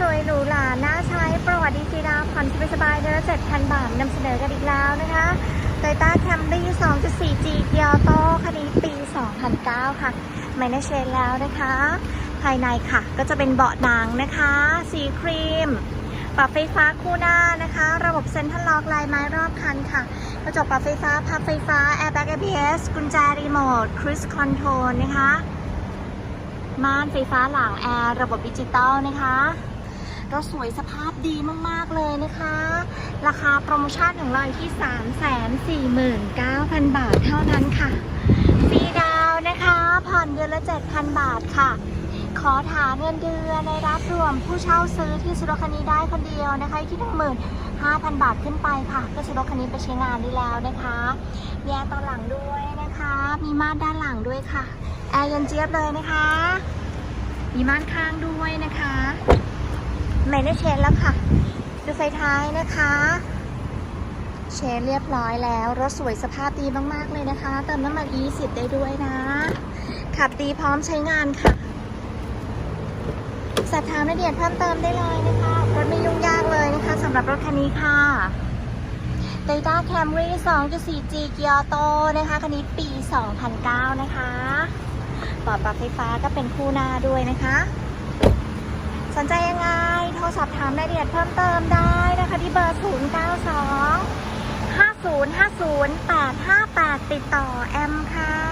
สวยหรูหราน่าใช้ประวัติดีซีดาผ่อนสบายๆเดือนละ7,000 บาทนำเสนอกันอีกแล้วนะคะ Toyota Camry 2.4G เกียร์โตคันนี้ปี 2009 ค่ะไม่ได้เชนแล้วนะคะ ภายในค่ะก็จะเป็นเบาะหนังนะคะ สีครีม ปรับไฟฟ้าคู่หน้านะคะ ระบบเซ็นทรัลล็อกลายไม้รอบคันค่ะ กระจกปรับไฟฟ้า พับไฟฟ้า Airbag ABS กุญแจรีโมท Cruise Control นะคะม่านไฟฟ้าหลังแอร์ ระบบดิจิตอลนะคะ รถสวยสภาพดีมาก ๆ เลยนะคะ ราคาโปรโมชั่นของเราที่ 349,000 บาทเท่านั้นค่ะฟรีดาวนะคะ ผ่อนเดือนละ 7,000 บาทค่ะ ขอฐานเงินเดือนในรับรวมผู้เช่าซื้อที่ซื้อรถคันนี้ได้คนเดียวนะคะอยู่ที่15,000บาทขึ้นไปค่ะ ก็ซื้อรถคันนี้ไปใช้งานได้แล้วนะคะมีแอร์ตอนหลังด้วยนะคะ มีม่านด้านหลังด้วยค่ะ แอร์เย็นเจี๊ยบเลยนะคะ มีม่านข้างด้วยนะคะ ไม่ได้เชนแล้วค่ะ ดูไฟท้ายนะคะ เชนเรียบร้อยแล้ว รถสวยสภาพดีมากๆเลยนะคะ เติมน้ำมัน E10 ได้ด้วยนะ ขับดีพร้อมใช้งานค่ะ สอบถามรายละเอียดเพิ่มเติมได้เลยนะคะ รถไม่ยุ่งยากเลยนะคะสำหรับรถคันนี้ค่ะ Toyota Camry 2.4G เกียร์โตนะคะ คันนี้ปี 2009 นะคะปลอดปรับไฟฟ้าก็เป็นคู่หน้าด้วยนะคะ สนใจยังไง โท รสอบถามรายละเอียดเพิ่มเติมได้นะคะที่เบอร์ 092 5050 858 ติดต่อแอมค่ะ